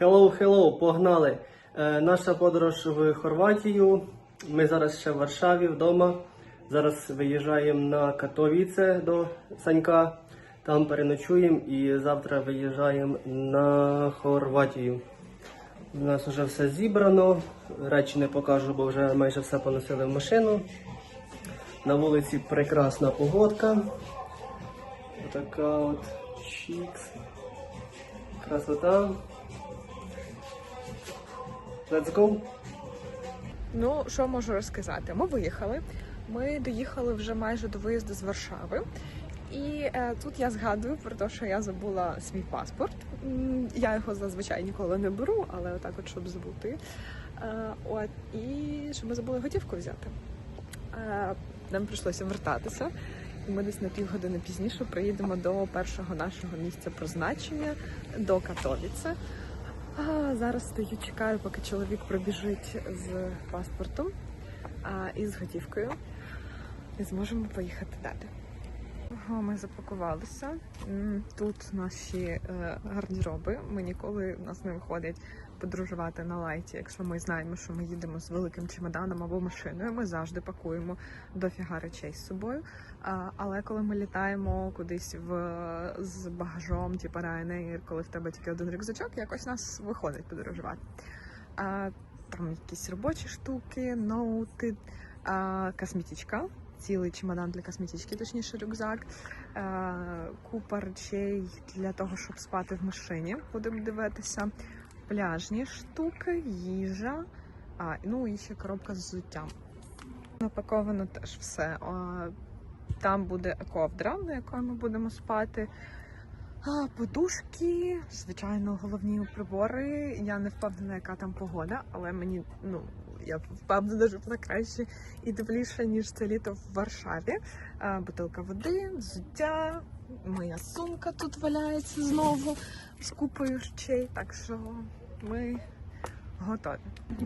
Hello, hello, погнали. Е, наша подорож в Хорватію. Ми зараз ще в Варшаві вдома. Зараз виїжджаємо на Катовіце до Санька. Там переночуємо і завтра виїжджаємо на Хорватію. У нас вже все зібрано. Речі не покажу, бо вже майже все поносили в машину. На вулиці прекрасна погодка. Отака от чікс. Красота. Let's go. Ну, що можу розказати? Ми виїхали. Ми доїхали вже майже до виїзду з Варшави. І е, тут я згадую про те, що я забула свій паспорт. Я його зазвичай ніколи не беру, але отак, от щоб забути. Е, от і що ми забули готівку взяти. Е, нам прийшлося вертатися. І ми десь на півгодини пізніше приїдемо до першого нашого місця призначення до Катовіце. А зараз стою, чекаю, поки чоловік пробіжить з паспортом а, і з готівкою. І зможемо поїхати далі. Ми запакувалися. Тут наші е, гардероби. Ми ніколи у нас не виходить подорожувати на лайті. Якщо ми знаємо, що ми їдемо з великим чемоданом або машиною, ми завжди пакуємо дофіга речей з собою. Але коли ми літаємо кудись в з багажом, типу Ryanair, коли в тебе тільки один рюкзачок, якось нас виходить подорожувати. Там якісь робочі штуки, ноути, косметичка, цілий чемодан для косметички, точніше рюкзак, купа речей для того, щоб спати в машині. Будемо дивитися. Пляжні штуки, їжа, а, ну і ще коробка з взуттям. Напаковано теж все. Там буде ковдра, на якої ми будемо спати. А, подушки, звичайно, головні прибори. Я не впевнена, яка там погода, але мені, ну, я впевнена, що вона краще і тепліше, ніж це літо в Варшаві. Бутилка води, взуття, моя сумка тут валяється знову з купою речей. Так що ми готові.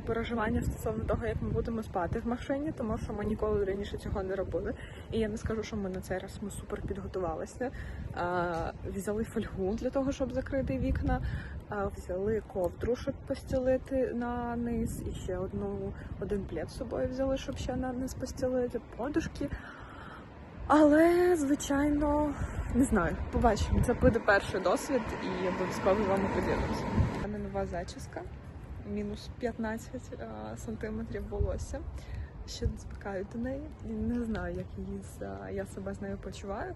Переживання стосовно того, як ми будемо спати в машині, тому що ми ніколи раніше цього не робили. І я не скажу, що ми на цей раз ми супер підготувалися. А, взяли фольгу для того, щоб закрити вікна, а, взяли ковдру, щоб постілити на низ, і ще одну один плед з собою взяли, щоб ще на низ постілити, подушки. Але, звичайно, не знаю, побачимо. Це буде перший досвід і обов'язково з вами поділимося. У мене нова зачіска, мінус 15 е, сантиметрів волосся. Ще звикаю до неї. Не знаю, як її з- я себе з нею почуваю.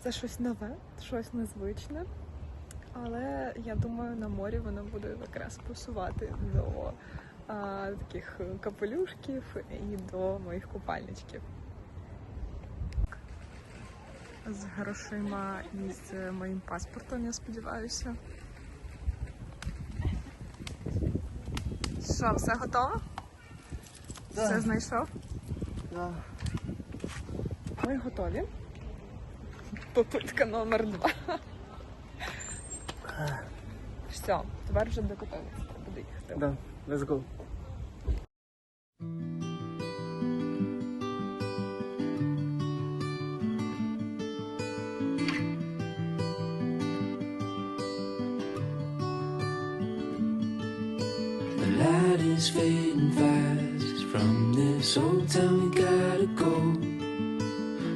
Це щось нове, щось незвичне. Але я думаю, на морі воно буде якраз пасувати до а, таких капелюшків і до моїх купальничків. З грошима і з моїм паспортом, я сподіваюся. Що, все готово? Да. Все знайшов? Да. Ми готові. Попитка номер два. Все, тепер вже докотовиться. Треба доїхати. Да. Let's go. This old town, we gotta go.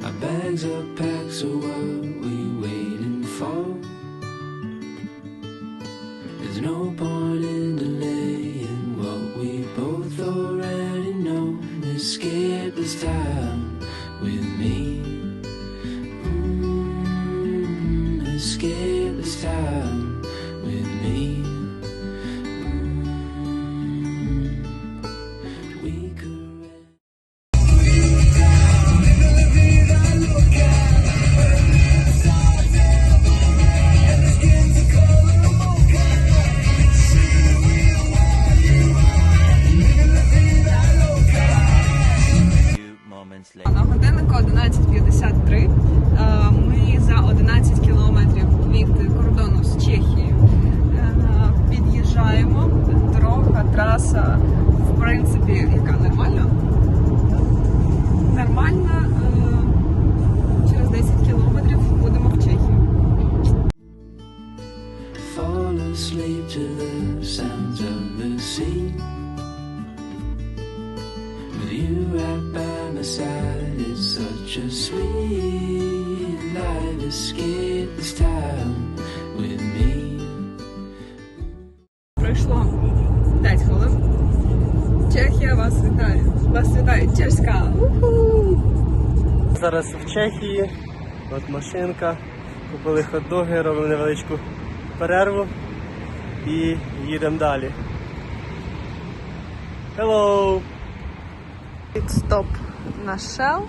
Our bags are packed, so what we waiting for? There's no point in На годиннику 11.53. Е, Ми за 11 кілометрів від кордону з Чехією е, під'їжджаємо. Дорога, траса, в принципі, яка нормальна. Нормальна. Е, Через 10 кілометрів будемо в Чехії. By my side, it's such a sweet life. Escape this time with me. Пройшло 5 хвилин. Чехія вас вітає. Вас вітає чешська. Зараз в Чехії, от машинка, купили хот-доги, робимо невеличку перерву і їдемо далі. Hello! Підстоп на Shell.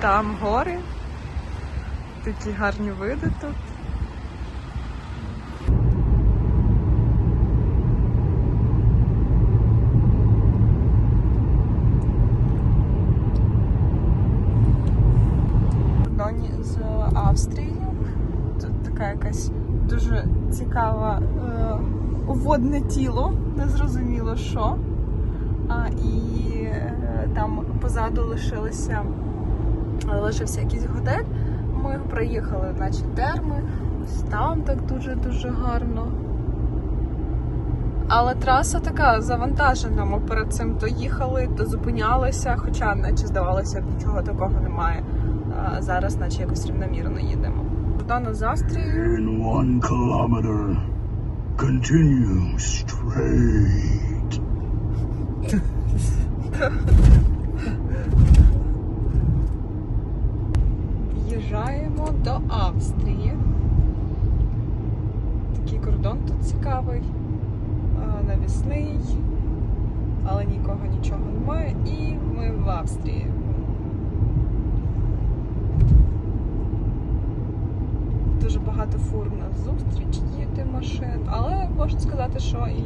Там гори. Такі гарні види тут. кордоні з Австрією. Тут така якась дуже цікава е, водне тіло, незрозуміло що. А, і е, там позаду лишилися, лишився якийсь готель. Ми приїхали, наче терми. Ось там так дуже-дуже гарно. Але траса така завантажена. Ми перед цим то їхали, то зупинялися, хоча наче здавалося нічого такого немає. А зараз, наче якось рівномірно їдемо. Кордону з Австрією. Continue straight. В'їжджаємо до Австрії. Такий кордон тут цікавий, навісний, але нікого нічого немає. І ми в Австрії. Дуже багато фур на зустріч їде машин, але можна сказати, що і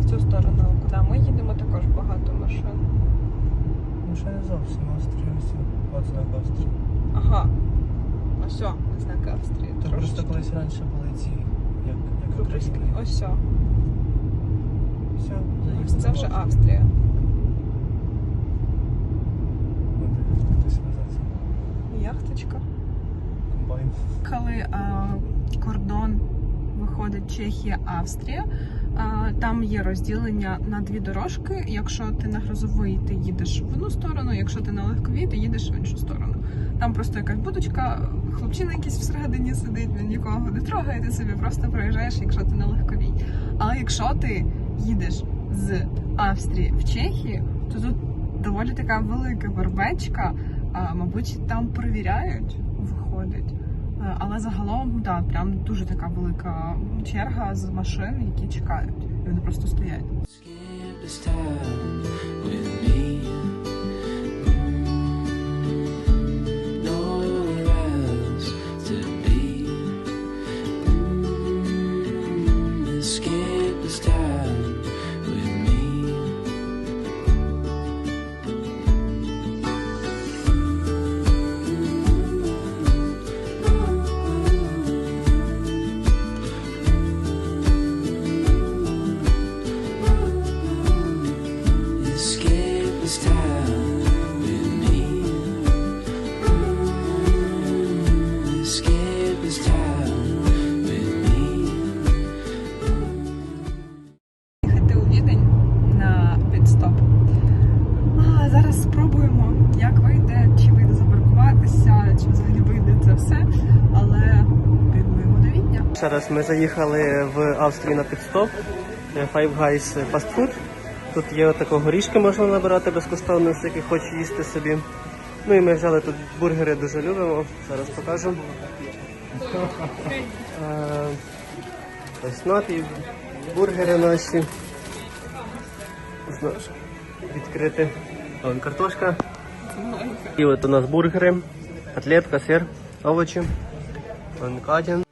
в цю сторону, куди ми їдемо, також багато машин. Ну ще не зовсім Австрія, ось от знак Австрії. Ага. Ось, о, знаки Австрії. Трошечки. просто колись раніше були ці, як, як. Україні. Ось о. Все, Ось це вже Австрія. Яхточка. Коли а, кордон виходить Чехія-Австрія, а, там є розділення на дві дорожки. Якщо ти на грозовий, ти їдеш в одну сторону, якщо ти на легковій, ти їдеш в іншу сторону. Там просто якась будочка, хлопчина якийсь всередині сидить, він нікого не трогає, ти собі просто проїжджаєш, якщо ти на легковій. Але якщо ти їдеш з Австрії в Чехію, то тут доволі така велика вербечка. А, мабуть, там перевіряють, виходить. Але загалом, да, прям дуже така велика черга з машин, які чекають. І вони просто стоять. Відня. Ще раз ми заїхали в Австрію на підстоп. Е, Five Guys Fast Food. Тут є отако горішки, можна набирати безкоштовно, всякий хоче їсти собі. Ну і ми взяли тут бургери, дуже любимо. Зараз покажу. Е, Ось напій, бургери наші. Можна відкрити. Вон картошка. І от у нас бургери, котлетка, сир, овочі. Вон Катя.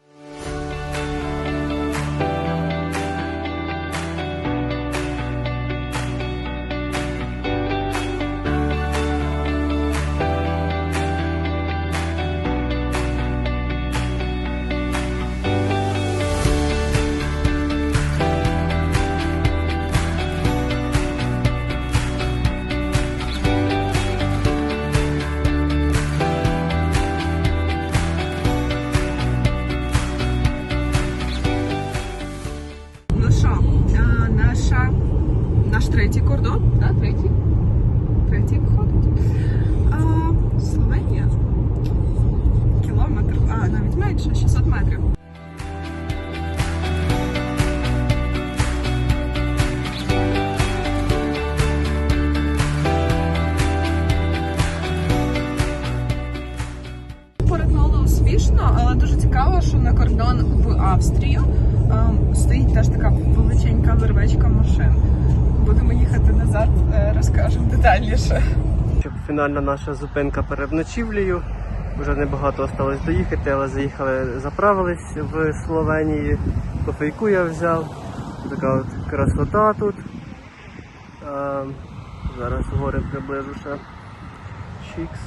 Фінальна наша зупинка перед ночівлею. Вже небагато осталось доїхати, але заїхали, заправились в Словенії. Кофейку я взяв. Така от красота тут. А, зараз гори приближу. Чікс.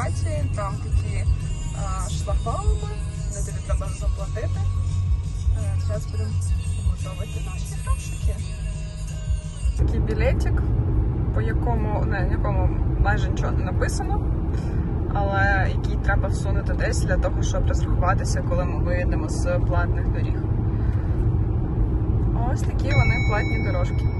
Хорватії. Там такі а, шлагбауми, де тобі треба заплатити. Е, Зараз будемо готувати наші грошики. Такий білетик, по якому, на якому майже нічого не написано, але який треба всунути десь для того, щоб розрахуватися, коли ми виїдемо з платних доріг. Ось такі вони платні дорожки.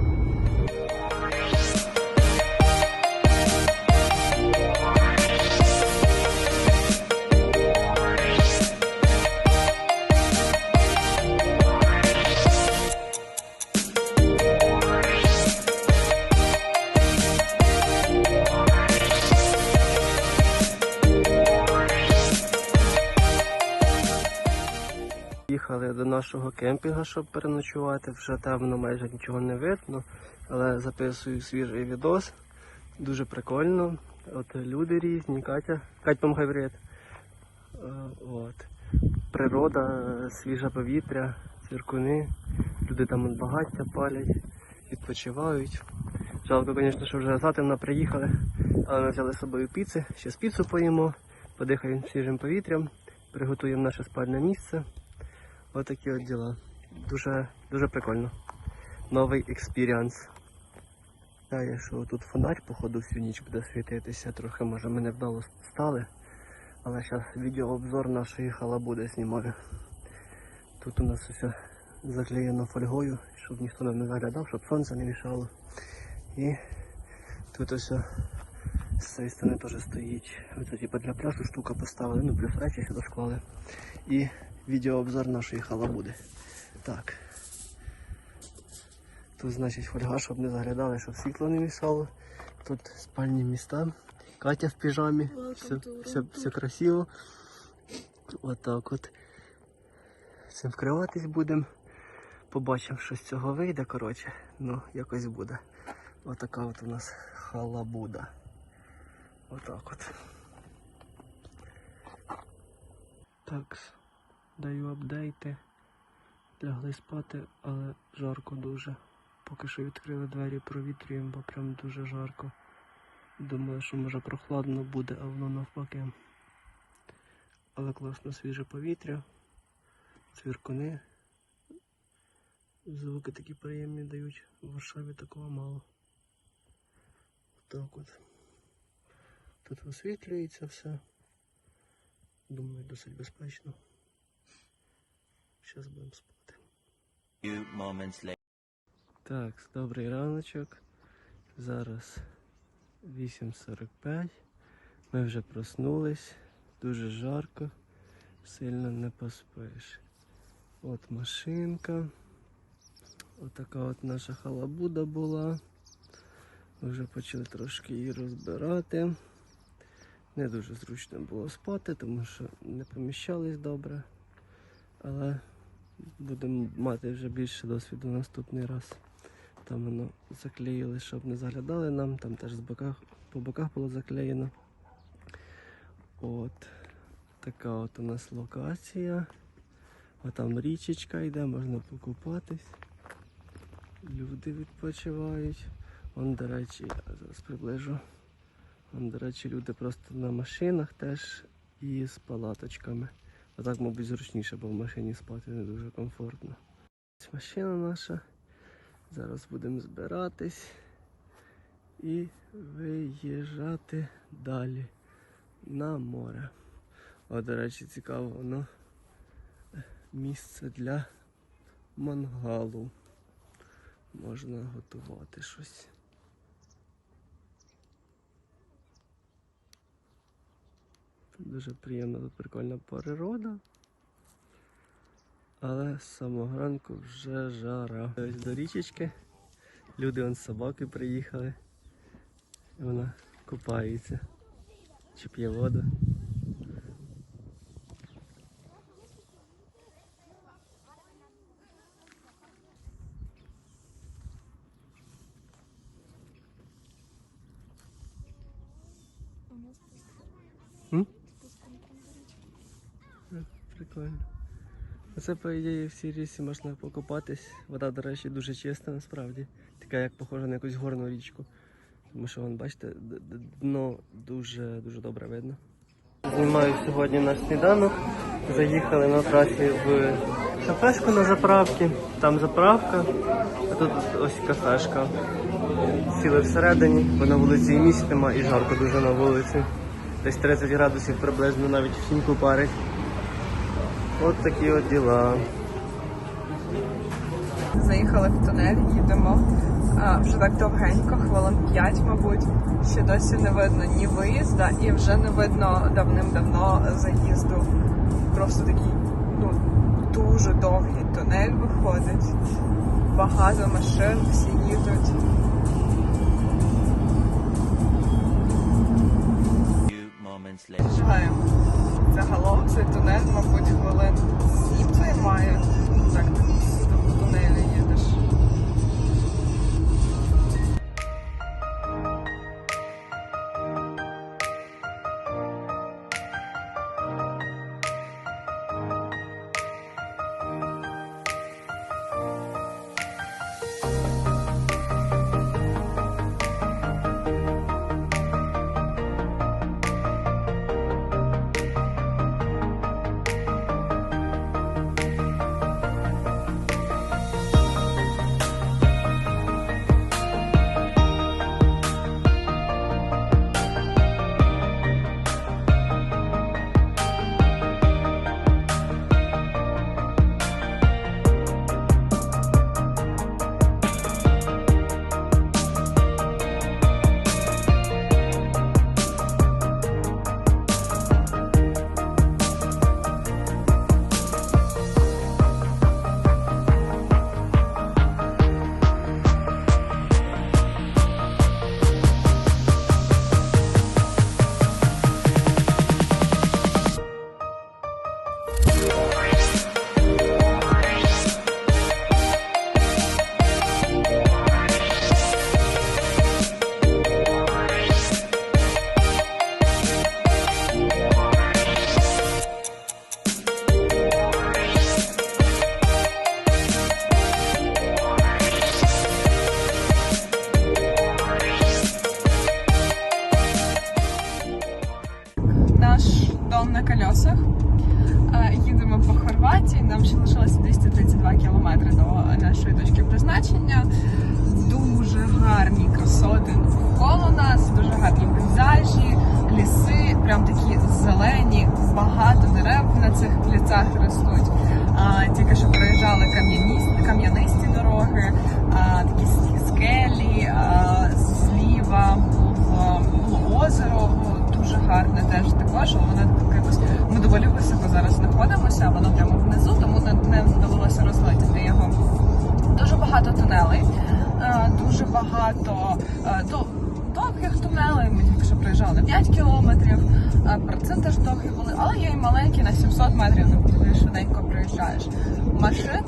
Їхали до нашого кемпінга, щоб переночувати. Вже темно, майже нічого не видно, але записую свіжий відос. Дуже прикольно. От люди різні, Катя. Кать, помагай привіт. Е, От. Природа, свіже повітря, цвіркуни. Люди там багаття палять, відпочивають. Жалко, звісно, що вже затемно приїхали, але ми взяли з собою піци. Ще з піцу поїмо, подихаємо свіжим повітрям, приготуємо наше спальне місце. Отакі от діла. Дуже, дуже прикольно. Новий експіріанс. Знаю, що тут фонарь, походу, всю ніч буде світитися. Трохи, може, ми невдало стали. Але зараз відеообзор нашої халабуди знімаю. Тут у нас все заклеєно фольгою, щоб ніхто не заглядав, щоб сонце не мішало. І тут ось з цієї сторони теж стоїть. Оце типу для пляжу штука поставили, ну плюс речі сюди склали. І відеообзор нашої халабуди. Так. Тут, значить, фольга, щоб не заглядали, щоб світло не мішало. Тут спальні міста. Катя в піжамі. Все, все, все красиво. Отак от. Цим вкриватись будемо. Побачимо, що з цього вийде, коротше. Ну, якось буде. Отака от у нас халабуда. Отак от. Так, даю апдейти. Лягли спати, але жарко дуже. Поки що відкрили двері, провітрюємо, бо прям дуже жарко. Думаю, що може прохладно буде, а воно навпаки. Але класно свіже повітря, цвіркуни. Звуки такі приємні дають. В Варшаві такого мало. Так от. Тут освітлюється все. Думаю, досить безпечно. Зараз будемо спати. Так, добрий раночок. Зараз 8.45. Ми вже проснулись. Дуже жарко. сильно не поспиш. От машинка. Отака от наша халабуда була. Ми вже почали трошки її розбирати. Не дуже зручно було спати, тому що не поміщались добре. Але будемо мати вже більше досвіду наступний раз. Там воно заклеїли, щоб не заглядали нам, там теж з боках, по боках було заклеєно. От така от у нас локація. А там річечка йде, можна покупатись. Люди відпочивають. Вон, до речі, я зараз приближу. Вон, до речі, люди просто на машинах теж і з палаточками. А так, мабуть, зручніше, бо в машині спати не дуже комфортно. Машина наша. Зараз будемо збиратись і виїжджати далі на море. О, до речі, цікаво, воно місце для мангалу. Можна готувати щось. Дуже приємна тут прикольна природа. Але з самого ранку вже жара. Ось до річечки. Люди вон з собаки приїхали. І вона купається. Чи п'є воду. М? Прикольно. Це, по ідеї, в цій річці можна покупатись. Вода, до речі, дуже чиста насправді. Така як похожа на якусь горну річку. Тому що, вон, бачите, дно дуже дуже добре видно. Знімаю сьогодні наш сніданок. Заїхали на трасі в кафешку на заправки. Там заправка, а тут ось кафешка. Сіли всередині, бо на вулиці і місць нема, і жарко дуже на вулиці. Десь 30 градусів приблизно навіть в сіньку парить. От такі от діла. Заїхали в тунель, їдемо а, вже так довгенько, хвилин 5, мабуть. Ще досі не видно ні виїзда, і вже не видно давним-давно заїзду. Просто такий ну, дуже довгий тунель виходить. Багато машин, всі їдуть. Цей тунель, мабуть, хвилин сім займає. На цих лісах ростуть. А, тільки що проїжджали кам'янисті, дороги, а, такі скелі, а, зліва було, озеро, дуже гарне теж також, воно якось ми доволі високо зараз знаходимося. воно прямо внизу, тому не, вдалося розглядіти його. Дуже багато тунелей, дуже багато е, довгих тунелей. Ми тільки що проїжджали 5 кілометрів. проценти ж довгі були, але є і маленькі на 700 метрів, коли швиденько проїжджаєш. Машин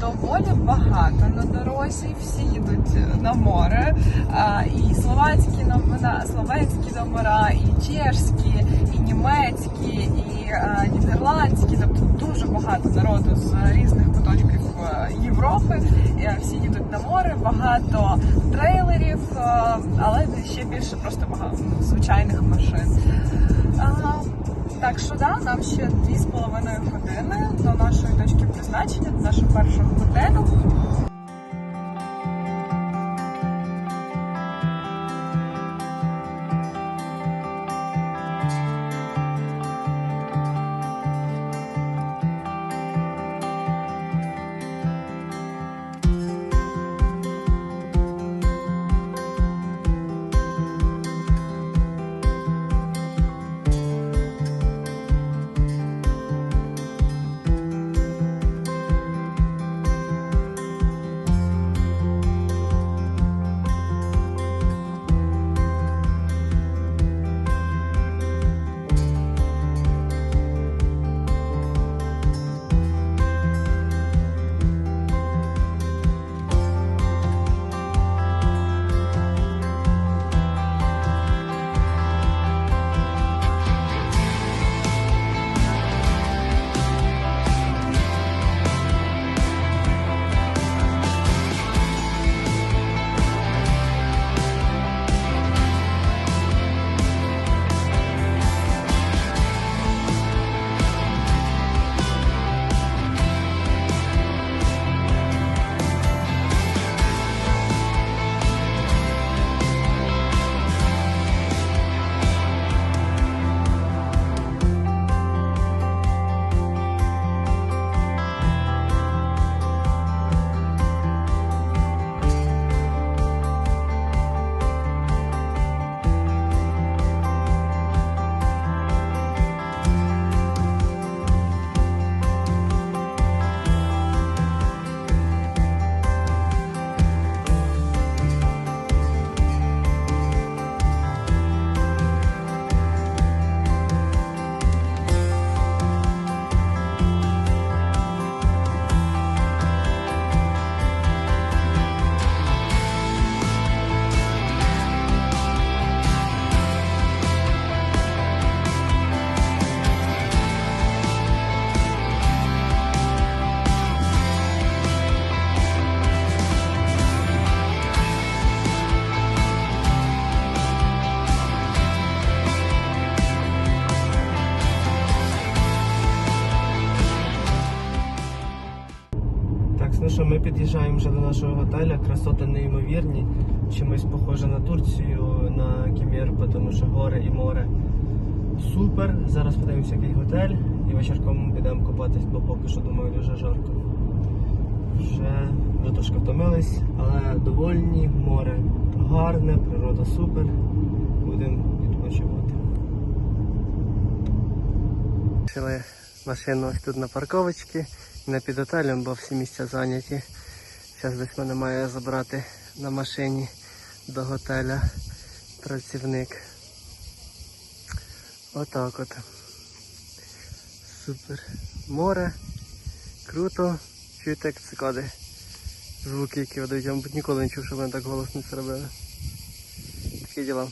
доволі багато на дорозі, всі їдуть на море. І словацькі номера, словенські номера, і чешські, і німецькі, і а, нідерландські. Тобто дуже багато народу з різних куточків е, Європи. Е, Всі їдуть на море, багато трейлерів, е, але ще більше просто багато ну, звичайних машин. Так що да, нам ще дві з половиною години до нашої точки призначення, до нашого першого готелю. Ми під'їжджаємо вже до нашого готеля. Красоти неймовірні. Чимось похоже на Турцію, на Кімєр, тому що гори і море. Супер. Зараз подивимося, який готель і вечірком підемо купатись, бо поки що думаю дуже жарко. Вже, вже трошки втомились, але довольні, море гарне, природа супер. Будемо відпочивати. Машину ось тут на парковочці, не під готелем, бо всі місця зайняті. Зараз десь мене має забрати на машині до готеля працівник. Отак от. Супер. Море. Круто. Чуєте, як цикади. Звуки, які видають, я, ніколи не чув, щоб вони так голосно це робили. Такі діла.